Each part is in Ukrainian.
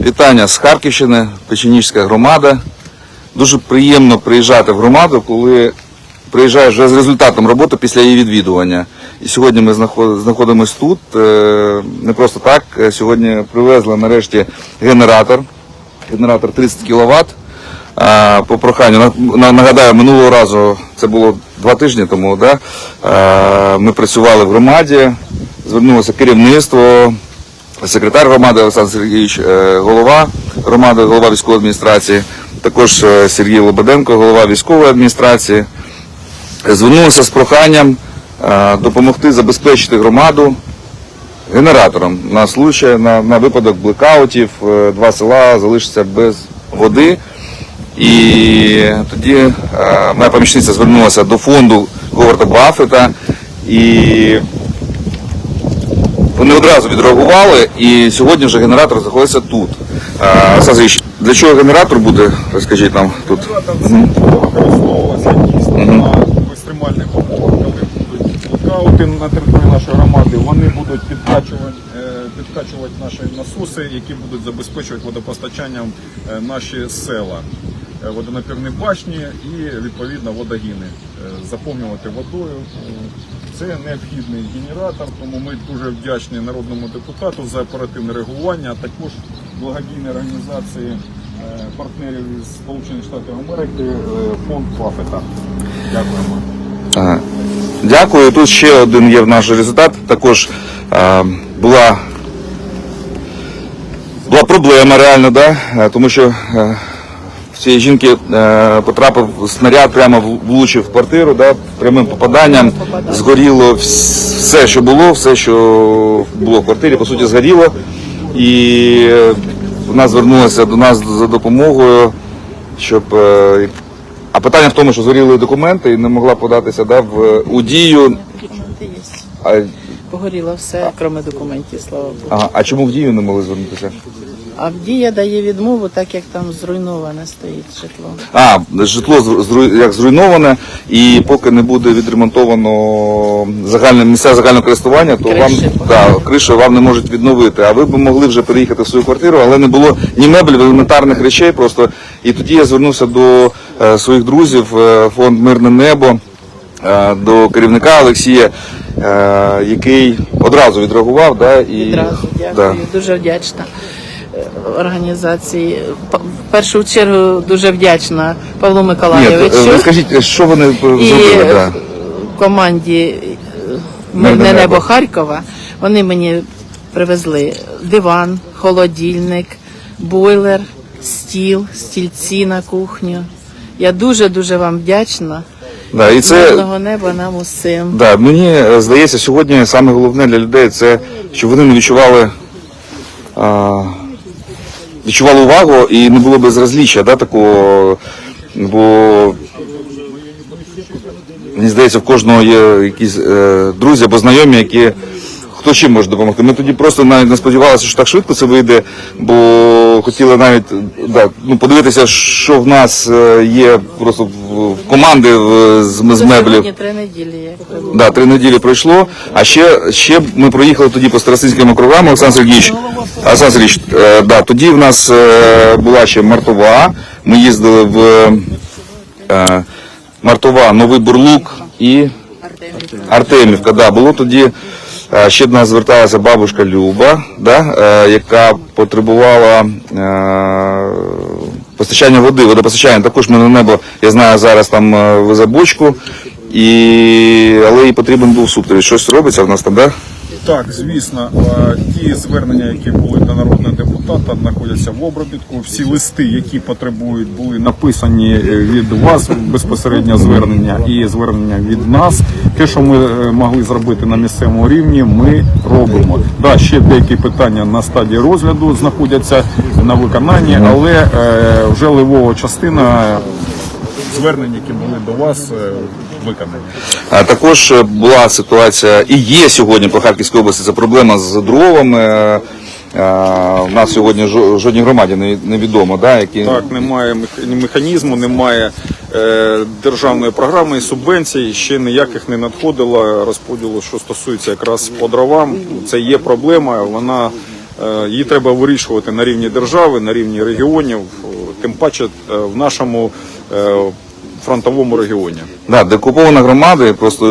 Вітання з Харківщини, Печеніжська громада. Дуже приємно приїжджати в громаду, коли приїжджаєш вже з результатом роботи після її відвідування. І сьогодні ми знаходимося тут. е, Не просто так. Е, Сьогодні привезли нарешті генератор. Генератор 30 кВт. По проханню На- на- нагадаю, минулого разу це було два тижні тому. Да? Ми працювали в громаді, звернулося керівництво, секретар громади Олександр Сергійович, е, голова громади, голова військової адміністрації, також е, Сергій Лободенко, голова військової адміністрації. Звернулися з проханням е, допомогти забезпечити громаду генератором на случай, на, на випадок блекаутів. Два села залишаться без води. І тоді моя помічниця звернулася до фонду Говарда Баффета і вони одразу відреагували, і сьогодні вже генератор знаходиться тут. А, для чого генератор буде? Розкажіть нам тут. Мгм. дійсно на екстремальних умовах, коли будуть блокаути на території нашої громади, вони будуть підкачувати, е, підкачувати наші насоси, які будуть забезпечувати водопостачанням е, наші села. Е, Водонапірні башні і відповідно водогіни е, заповнювати водою. Це необхідний генератор, тому ми дуже вдячні народному депутату за оперативне реагування, а також благодійні організації е, партнерів із Сполучених Штатів Америки, фонд Баффета. Дякуємо. Дякую. Тут ще один є в наш результат. Також е, була, була проблема реально, да? Тому що в цієї жінки е, потрапив снаряд, прямо влучив в квартиру, да? прямим попаданням. Згоріло все, що було, все, що було в квартирі, по суті, згоріло. І е, вона звернулася до нас за допомогою, щоб. е, а питання в тому, що згоріли документи і не могла податися да, в у дію. А, Погоріло все, крім документів, слава Богу. ага, а чому в дію не могли звернутися? А Дія дає відмову, так як там зруйноване стоїть житло. А, житло зру- як зруйноване, і поки не буде відремонтовано загальне місця загального користування, то Криші вам да, криші вам не можуть відновити. А ви б могли вже переїхати в свою квартиру, але не було ні меблів, елементарних речей. Просто і тоді я звернувся до е, своїх друзів, е, фонд Мирне небо. е, До керівника Олексія, е, який одразу відреагував, да, і Відразу дякую, Да. дуже вдячна організації. В першу чергу дуже вдячна Павлу Миколаєвичу е, ви скажіть, що вони і зробили? е, Да. команді е, Мирне небо». небо Харкова. Вони мені привезли диван, холодильник, бойлер, стіл, стільці на кухню. Я дуже дуже вам вдячна. Да, і це Мирного неба нам усім. Да, мені е, здається, сьогодні саме головне для людей це, щоб вони не відчували, а, відчували увагу і не було безразліччя, да, такого, бо мені здається, в кожного є якісь е, друзі або знайомі, які хто чим може допомогти. Ми тоді просто навіть не сподівалися, що так швидко це вийде, бо хотіли навіть да, ну, подивитися, що в нас е, є просто в, команди в, з, з меблів. Три неділі. були. Да, три неділі пройшло. А ще, ще ми проїхали тоді по Старосинським округам, Олександр Сергійович. Олександр Сергійович, е, да, тоді в нас е, була ще Мартова. Ми їздили в Мартова, Новий Бурлук і Артемівка. Да, було тоді. Е, Ще до нас зверталася бабушка Люба, да, е, яка потребувала е, постачання води, водопостачання. Також ми на небо, я знаю, зараз там в бочку, і, але їй потрібен був суп. Тобто Щось робиться в нас там, да? Так, звісно, ті звернення, які були до народного депутата, знаходяться в обробітку. Всі листи, які потребують, були написані е, від вас безпосередньо звернення і звернення від нас. Те, що ми е, могли зробити на місцевому рівні, ми робимо. Да, ще деякі питання на стадії розгляду знаходяться на виконанні, але е, вже ливова частина звернень, які були до вас, е, виконані. А також була ситуація, і є сьогодні по Харківській області це проблема з дровами. Е, У нас сьогодні жо- жодній громаді не- невідомо, да, які Так, немає мех- механізму, немає е, державної програми і субвенцій, ще ніяких не надходило розподілу, що стосується якраз по дровам. Це є проблема, вона Е, Її треба вирішувати на рівні держави, на рівні регіонів, е, тим паче е, в нашому е, фронтовому регіоні. Да, деокупована громада, просто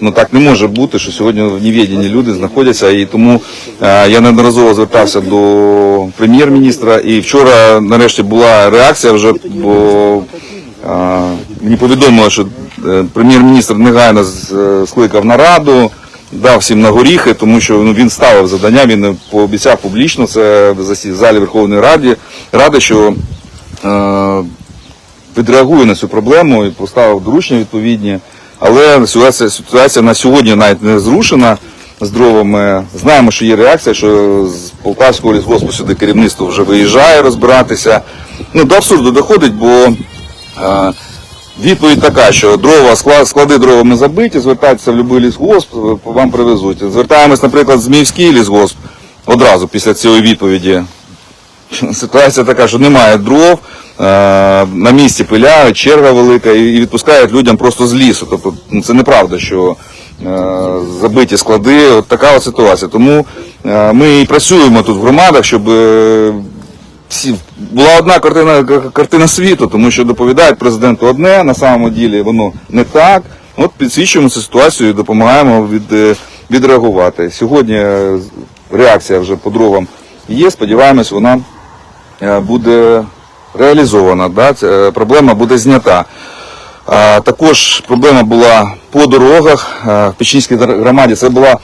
ну так не може бути, що сьогодні в невіденні люди знаходяться. І тому е, я неодноразово звертався до прем'єр-міністра. І вчора нарешті була реакція вже, бо е, мені повідомили, що е, прем'єр-міністр негайно е, скликав нараду. Дав всім на горіхи, тому що ну, він ставив завдання, він пообіцяв публічно це в залі Верховної Ради, Ради, що е, відреагує на цю проблему і поставив доручення відповідні. Але ситуація, ситуація на сьогодні навіть не зрушена з дровами. Знаємо, що є реакція, що з Полтавського лісгоспу сюди керівництво вже виїжджає розбиратися. Ну, до абсурду доходить, бо е, відповідь така, що дрова, склад- склади дровами забиті, звертайтеся в будь-який лісгосп, вам привезуть. Звертаємось, наприклад, в Зміївський лісгосп одразу після цієї відповіді. Ситуація така, що немає дров, е, на місці пиляють, черга велика і відпускають людям просто з лісу. Тобто ну, це неправда, що е, забиті склади. От така от ситуація. Тому е, ми і працюємо тут в громадах, щоб всі, була одна картина, картина світу, тому що доповідають президенту одне, на самому ділі воно не так. От підсвічуємо цю ситуацію і допомагаємо від, відреагувати. Сьогодні реакція вже по дровам є. Сподіваємось, вона буде реалізована. Да? Е, проблема буде знята. Також проблема була по дорогах е, в Печінській громаді. Це була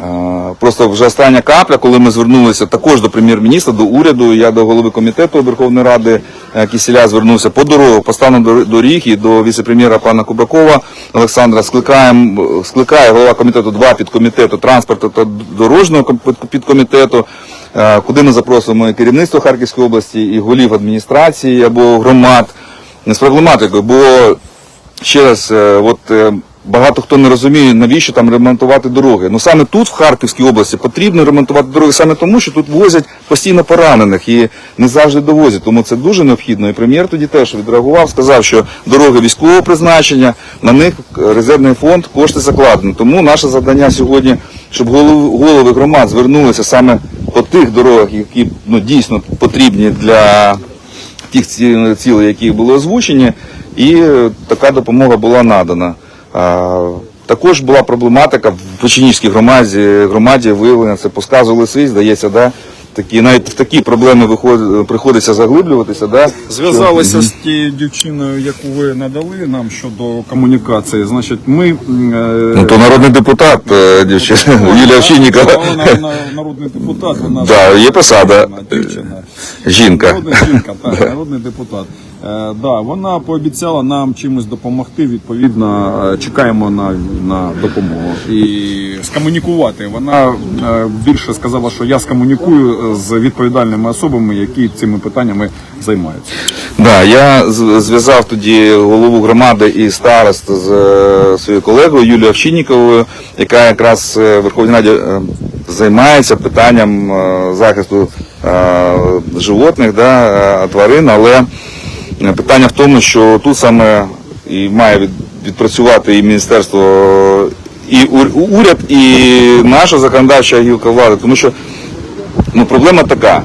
Е, Просто вже остання капля, коли ми звернулися також до прем'єр-міністра, до уряду, я до голови комітету Верховної Ради е, Кісіля звернувся по дорогу, по стану доріг і до віце-прем'єра пана Кубакова Олександра. Скликає голова комітету два підкомітету транспорту та дорожнього підкомітету, е, куди ми запросимо і керівництво Харківської області, і голів адміністрації або громад. З проблематикою, бо ще раз, е, от е, багато хто не розуміє, навіщо там ремонтувати дороги. Ну саме тут, в Харківській області, потрібно ремонтувати дороги саме тому, що тут возять постійно поранених і не завжди довозять. Тому це дуже необхідно. І прем'єр тоді теж відреагував, сказав, що дороги військового призначення, на них резервний фонд кошти закладені. Тому наше завдання сьогодні, щоб голови, голови громад звернулися саме по тих дорогах, які ну, дійсно потрібні для тих цілей, які були озвучені, і е, така допомога була надана. Також була проблематика в Печенічській громаді, громаді виявлення, це по сказу лисиць, здається, да? такі, навіть в такі проблеми виход, приходиться заглиблюватися. Да? Зв'язалися з тією дівчиною, яку ви надали нам щодо комунікації. Значить, ми е, Ну, то народний депутат, е, дівчина, Юлія Овчинникова. Вона народний депутат, вона Да, є посада. дівчина. Жінка. Народна жінка, так, народний депутат. Е, да, вона пообіцяла нам чимось допомогти. Відповідно, е, чекаємо на, на допомогу і скомунікувати. Вона е, більше сказала, що я скомунікую з відповідальними особами, які цими питаннями займаються. Да, я зв'язав тоді голову громади і старост з своєю колегою Юлією Овчинниковою, яка якраз в Верховній Раді займається питанням захисту животних, да, тварин, але питання в тому, що тут саме і має відпрацювати і міністерство, і уряд, і наша законодавча гілка влади, тому що Ну, проблема така.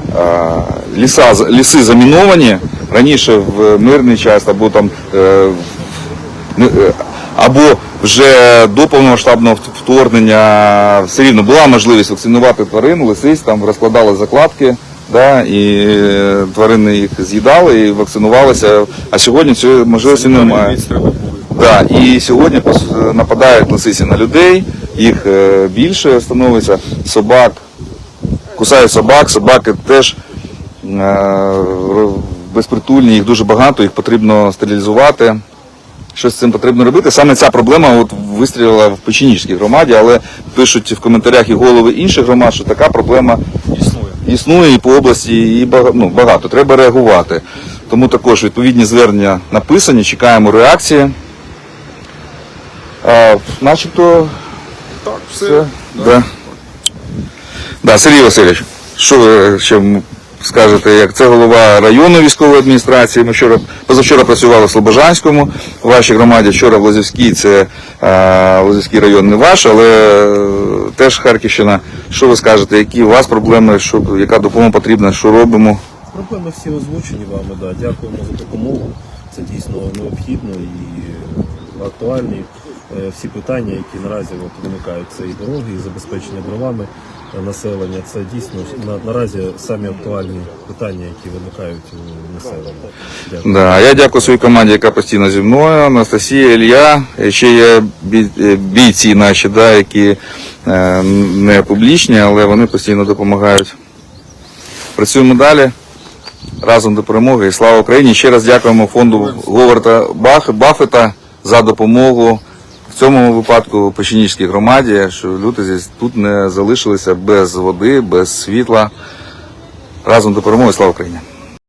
Ліса, ліси заміновані раніше в мирний час, або там е, е, або вже до повномасштабного вторгнення все рівно була можливість вакцинувати тварин, лисиць, там розкладали закладки, да, і е, тварини їх з'їдали і вакцинувалися. А сьогодні цієї можливості немає. Да, і сьогодні нападають лисиці на людей, їх е, більше становиться, собак, кусають собак, собаки теж е, безпритульні, їх дуже багато, їх потрібно стерилізувати. Щось з цим потрібно робити. Саме ця проблема от вистрілила в Печеніжській громаді, але пишуть в коментарях і голови інших громад, що така проблема Існує. і по області, і бага- ну, багато. Треба реагувати. Тому також відповідні звернення написані, чекаємо реакції. А, начебто Так, все. все. Да. Да, Сергій Васильович, що ви ще скажете, як це голова районної військової адміністрації. Ми вчора позавчора працювали в Слобожанському, в вашій громаді. Вчора в Лозівській, це е, Лозівський район не ваш, але теж Харківщина. Що ви скажете? Які у вас проблеми? Що яка допомога потрібна? Що робимо? Проблеми всі озвучені вами, да. дякуємо за допомогу. Це дійсно необхідно і актуальні. Е, Всі питання, які наразі виникають, це і дороги, і забезпечення дровами населення. Це дійсно на, наразі самі актуальні питання, які виникають у населення. Дякую. Да, я дякую своїй команді, яка постійно зі мною. Анастасія, Ілля. І Ще є е, бійці наші, да, які е, не публічні, але вони постійно допомагають. Працюємо далі. Разом до перемоги і слава Україні. Ще раз дякуємо фонду Говарда Баффета за допомогу в цьому випадку Печенічській громаді, що люди тут не залишилися без води, без світла. Разом до перемоги. Слава Україні!